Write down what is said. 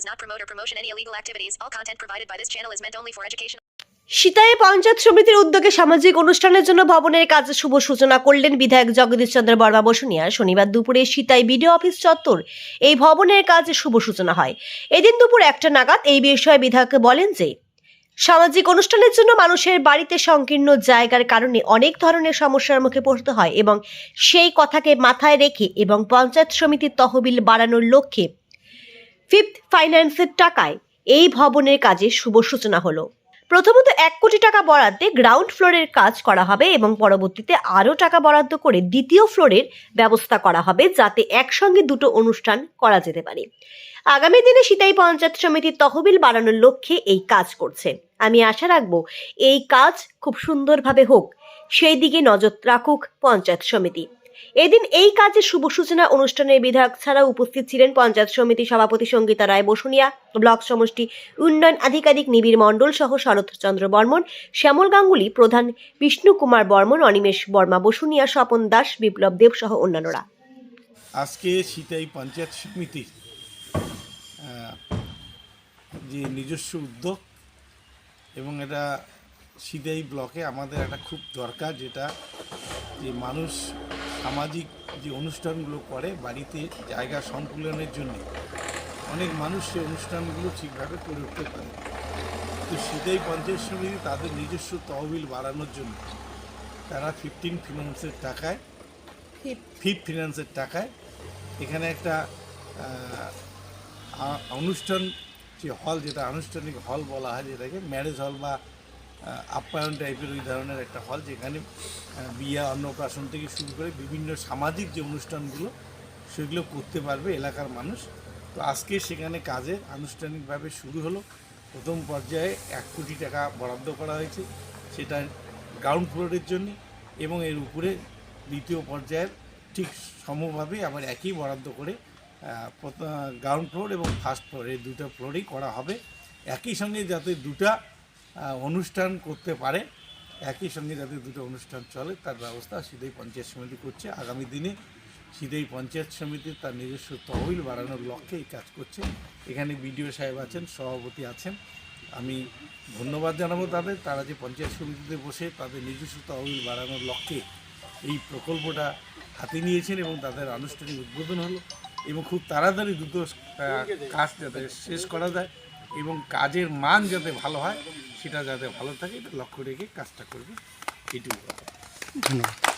promote or promotion any illegal activities. All content provided by this channel is meant only for education. Sitai panchayat সমিতির উদ্যোগে সামাজিক অনুষ্ঠানের জন্য ভবনের কাজে শুভ সূচনা করলেন বিধায়ক জগদীশ চন্দ্র বর্মা বসুনিয়া শনিবার দুপুরে সিতাই বিডিও অফিস চত্বর এই ভবনের কাজে শুভ সূচনা হয় এদিন দুপুর একটা নাগাদ এই বিষয়ে বিধায়ক বলেন যে, সামাজিক অনুষ্ঠানের জন্য মানুষের বাড়িতে সংকীর্ণ জায়গার কারণে অনেক ধরনের সমস্যার মুখে পড়তে হয় এবং সেই কথাকে মাথায় রেখে এবং পঞ্চায়েত সমিতির তহবিল বাড়ানোর লক্ষ্যে ফিফথ ফাইন্যান্সের টাকায় এই ভবনের কাজে শুভ সূচনা হলো। প্রথমত এক কোটি টাকা বরাদ্দে গ্রাউন্ড ফ্লোরের কাজ করা হবে এবং পরবর্তীতে আরও টাকা বরাদ্দ করে দ্বিতীয় ফ্লোরের ব্যবস্থা করা হবে যাতে একসঙ্গে দুটো অনুষ্ঠান করা যেতে পারে। আগামী দিনে সিতাই পঞ্চায়েত সমিতির তহবিল বাড়ানোর লক্ষ্যে এই কাজ করছে। আমি আশা রাখব এই কাজ খুব সুন্দরভাবে হোক। সেই দিকে নজর রাখুক পঞ্চায়েত সমিতি। এদিন এই কাজের শুভ সূচনা অনুষ্ঠানের বিধায়ক ছাড়া উপস্থিত ছিলেন পঞ্চায়েত সমিতি সভাপতি সঙ্গীতা রায় বসুনিয়া, ব্লক সমষ্টি উন্নয়ন আধিকারিক নিবিড় মণ্ডল সহ শরৎচন্দ্র বর্মন, শ্যামল গাঙ্গুলি, প্রধান বিষ্ণু কুমার বর্মন, অনিমেষ বর্মা বসুনিয়া, স্বপন দাস, বিপ্লব দেব সহ অন্যান্যরা। আজকে সিতাই পঞ্চায়েত সমিতির যে নিজস্ব উদ্যোগ এবং এটা সিতাই ব্লকে আমাদের একটা খুব দরকার যেটা যে মানুষ সামাজিক যে অনুষ্ঠানগুলো করে বাড়িতে জায়গা সংকুলনের জন্য অনেক মানুষ সেই অনুষ্ঠানগুলো ঠিকভাবে করে উঠতে পারে। তো সিতাই পঞ্চায়েত সমিতি তাদের নিজস্ব তহবিল বাড়ানোর জন্য। তারা ফিফটিন ফিনান্সের টাকায় ফিফ ফিনান্সের টাকায় এখানে একটা অনুষ্ঠান যে হল যেটা আনুষ্ঠানিক হল বলা হয় যেটাকে ম্যারেজ হল বা আপ্যায়ন টাইপের ওই ধরনের একটা হল যেখানে বিয়া, অন্নপ্রাশন থেকে শুরু করে বিভিন্ন সামাজিক যে অনুষ্ঠানগুলো, সেগুলো করতে পারবে এলাকার মানুষ। তো আজকে সেখানে কাজে আনুষ্ঠানিকভাবে শুরু হলো। প্রথম পর্যায়ে এক কোটি টাকা বরাদ্দ করা হয়েছে সেটা গ্রাউন্ড ফ্লোরের জন্য এবং এর উপরে দ্বিতীয় পর্যায়ের ঠিক সমভাবে আবার একই বরাদ্দ করে গ্রাউন্ড ফ্লোর এবং ফার্স্ট ফ্লোর এই দুটো ফ্লোরেই করা হবে। একই সঙ্গে যাতে দুটা অনুষ্ঠান করতে পারে। একই সঙ্গে যাতে দুটো অনুষ্ঠান চলে, তার ব্যবস্থা সিধেই পঞ্চায়েত সমিতি করছে। আগামী দিনে সিধেই পঞ্চায়েত সমিতি তার নিজস্ব তহবিল বাড়ানোর লক্ষ্যে এই কাজ করছে। এখানে বিডিও সাহেব আছেন, সভাপতি আছেন। আমি ধন্যবাদ জানাব তাদের। তারা যে পঞ্চায়েত সমিতিতে বসে তাদের নিজস্ব তহবিল বাড়ানোর লক্ষ্যে এই প্রকল্পটা হাতে নিয়েছেন এবং তাদের আনুষ্ঠানিক উদ্বোধন হলো এবং খুব তাড়াতাড়ি দ্রুত কাজ যাতে শেষ করা যায় এবং কাজের মান যাতে ভালো হয় সেটা যাতে ভালো থাকে এটা লক্ষ্য রেখে কাজটা করবে। এটুকু ধন্যবাদ।